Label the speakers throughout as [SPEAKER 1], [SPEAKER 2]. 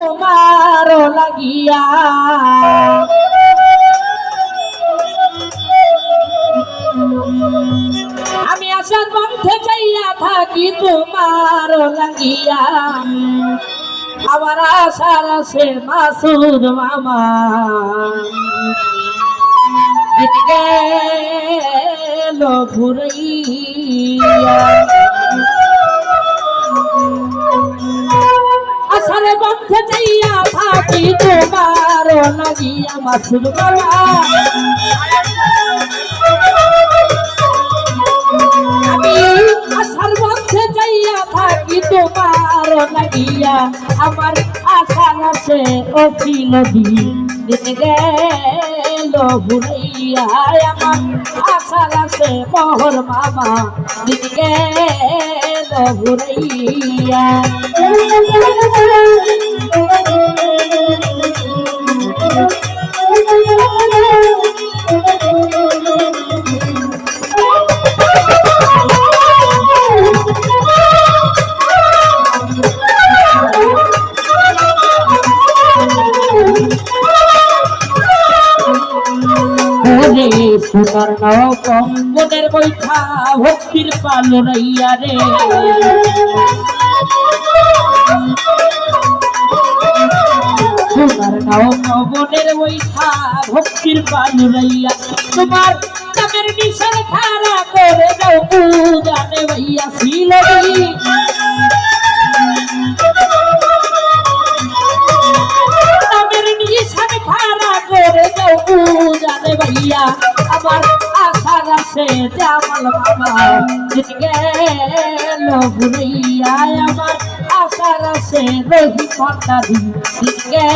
[SPEAKER 1] তোমার লাগিয়া। আমি আসার পথে যাইয়া থাকি তোমার লাগিয়া। আমার আশার আছে মাসুদ মামা। গেল ঘুরাইয়া। তোমার লাগিয়া মাসুদ বাবা আমি আসার বন্ধে যাইয়া থাকি তোমার লাগিয়া আমার আশার আছে অসিল দিন গেল ভুলাইয়া আমার আশার আছে মোহর মামা দিন গেল ভুলাইয়া সোনার নাও কম্বনের বৈঠা ভক্তির পালনাইয়া রে। সোনার নাও কম্বনের বৈঠা ভক্তির পালনাইয়া তোমার নামের নিশান খারা করে দাও পূজানে ভাইয়া ছিল আমার আশার আছে আমার আশার সে রহি কন্ডারি দিয়ে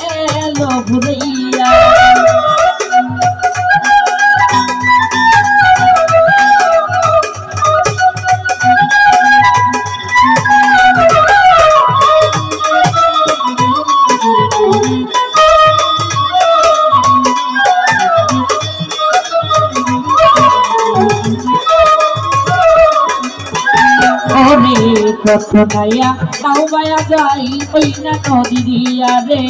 [SPEAKER 1] গেল ঘুরাইয়া কত নাইয়া নাও বায়া যাই, ওই না নদী দিয়া রে।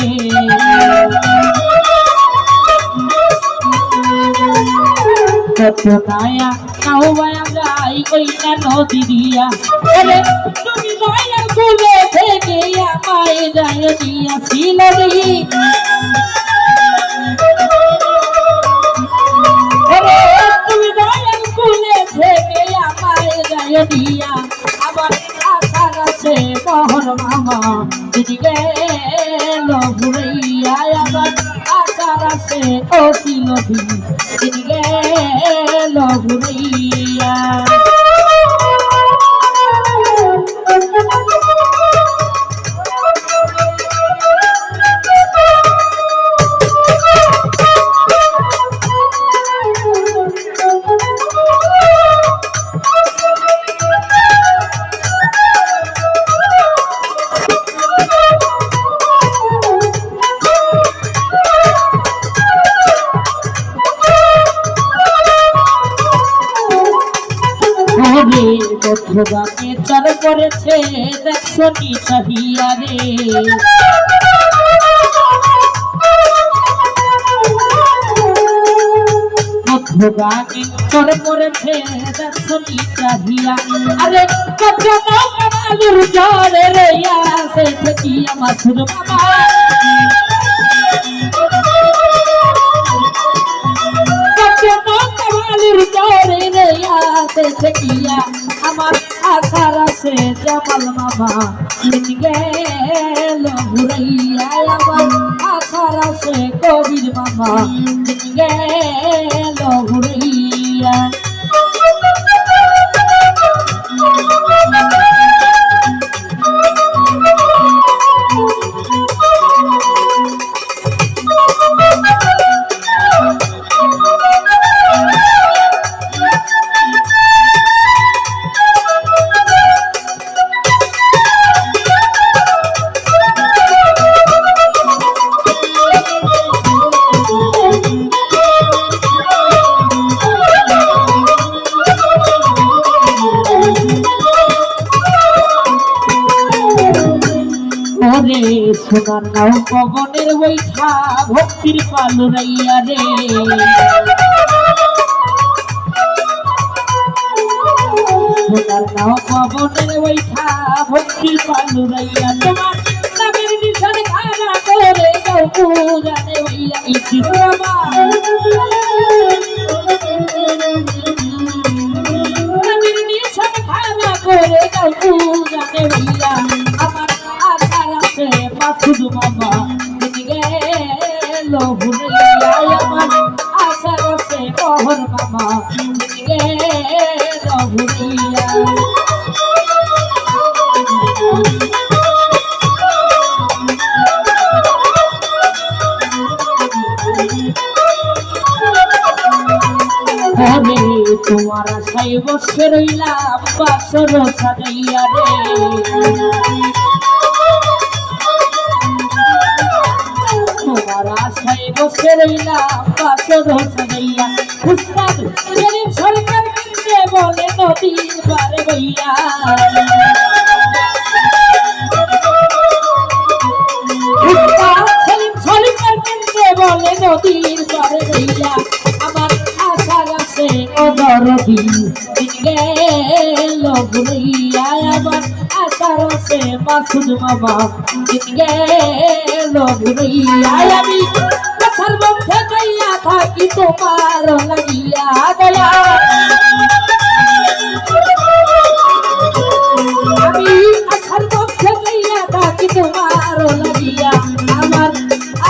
[SPEAKER 1] কত নাইয়া নাও বায়া যাই, ওই না নদী দিয়া ওরে তুমি দয়ার কুলে থেকে আমায় যায়, দিয়াছিল রে। তুমি দয়াল কুলে থেকে আমায় গায়ে দিয়া মামা গেল ঘুরাইয়া আমার আশার আছে অতি নদী। গেল ঘুরাইয়া। ওরে বন্ধুগাকে চার করেছে, দেখছ নি চাহিয়া রে করেছে, দেখছ নি চাহিয়া রে আসে থেকে আমার বাবা আসে থাকিয়া আমার আশার আছে জামাল মামা গেল ঘুরাইয়া আমার আশার আছে কবির মামা গেল ঘুরাইয়া তোমার নাও পবনের বৈঠা ভক্তির পালুরাইয়া রে। তোমার নাও পবনের বৈঠা ভক্তির পালুরাইয়া তোমার নামের নিশান খানা করে বসে রইলাম বাসর সাজাইয়া রে। তোমার আশাই বসে রইলাম বাসর সাজাইয়া উস্তাদ সেলিম সরকার কিনতে বলে নদীর পারে বইয়া। আমার আশার আছে গেল ঘুরিয়া আমার আশার আছে মাসুদ মামা গেল ঘুরিয়া আমি কথার মধ্যে যাইয়া থাকি তোমার লাগিয়া দয়া আমি আশার মধ্যে যাইয়া থাকি তোমার লাগিয়া আমার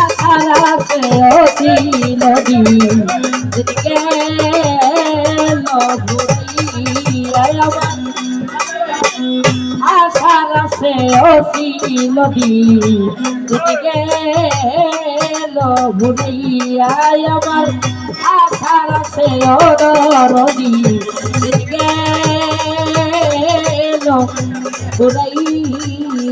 [SPEAKER 1] আশার আছে অতি নদী। অতি নদী গেল ঘুরিয়া আমার আশার আছে অদরদি গেল ঘুরাইয়া